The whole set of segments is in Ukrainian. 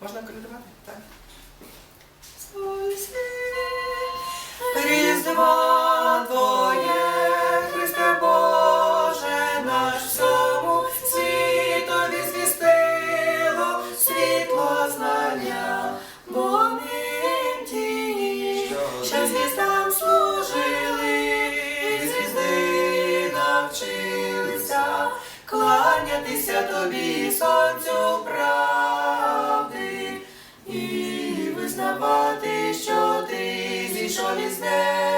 Можна колядувати? Так. Різдва Твоє, Христе Боже, наш всьому світові звістило світло знання, бо ми тіні, що звіздам служили, звізди навчилися кланятися тобі, você.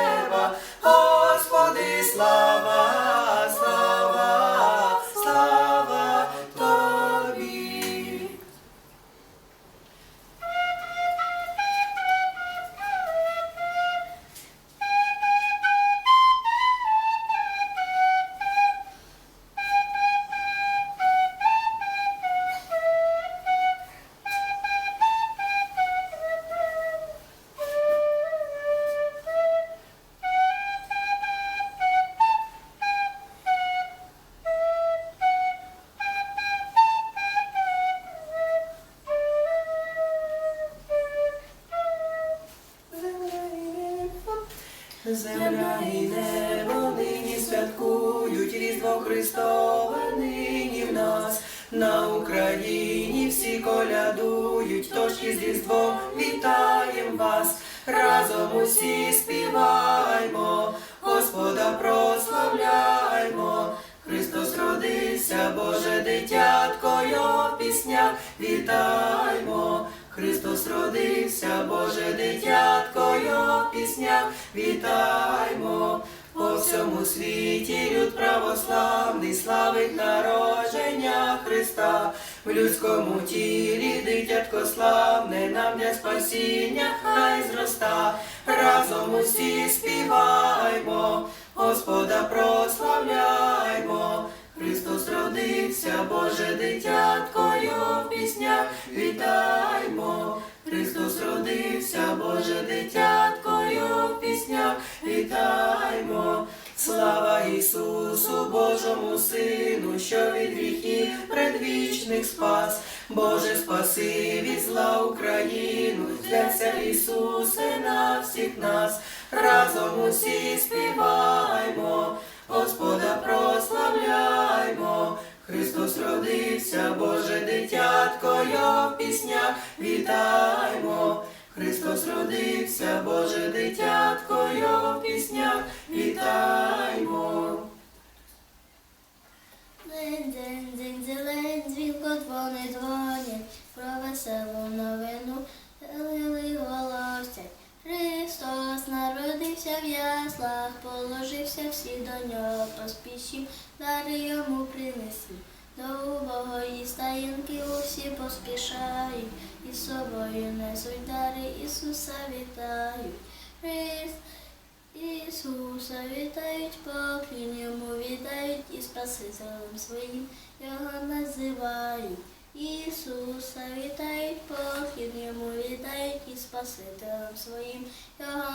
Земля і небо нині святкують Різдво Христове нині в нас. На Україні всі колядують, тож із Різдвом вітаєм вас. Разом усі співаймо, Господа прославляймо. Христос родився, Боже дитятко, його в піснях вітаймо. Христос родився, Боже дитятко, його в піснях вітаймо. По всьому світі люд православний славить народження Христа. В людському тілі дитятко славне, нам для спасіння хай зроста. Разом усі співаймо, Господа прославляймо. Христос родився, Боже дитятко, родився, Боже дитятко, його в піснях вітаймо. Слава Ісусу, Божому Сину, що від гріхів предвічних спас. Боже, спаси від зла Україну, зляться Ісусе на всіх нас. Разом усі співаймо, Христос родився, Боже дитятко, його в піснях вітаймо. День, день, день, зелень, дзвінко дзвони дзвонять, про веселу новину лили голосять. Христос народився в яслах, положився всі до нього, поспішім, дари йому принесі. До убогої стаєнки усі поспішають, собою несуть дари Ісуса вітають. Христ Ісуса вітають, поклін йому віддають і Спасителем своїм його називають. Ісуса вітають, поклін йому віддають і Спасителем своїм його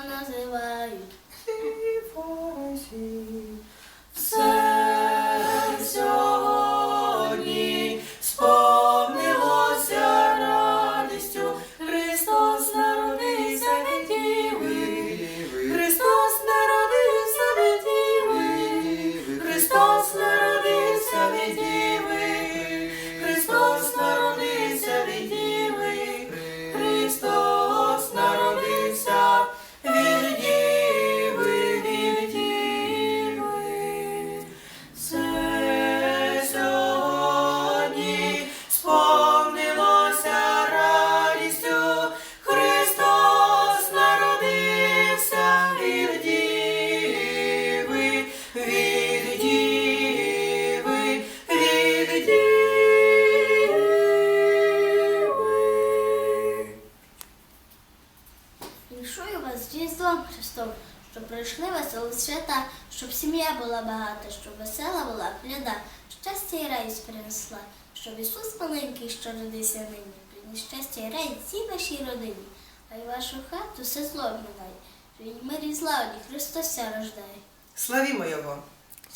Христом, щоб прийшли веселі свята, щоб сім'я була багата, щоб весела була коляда, щастя і радість принесла, щоб Ісус маленький, що родився нині, приніс щастя і радість всій вашій родині, а й вашу хату все зло обминає, що й мир і злагоді Христося рождає. Славімо Його.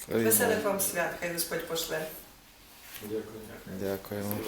Веселих вам свят, хай Господь пошле. Дякуємо.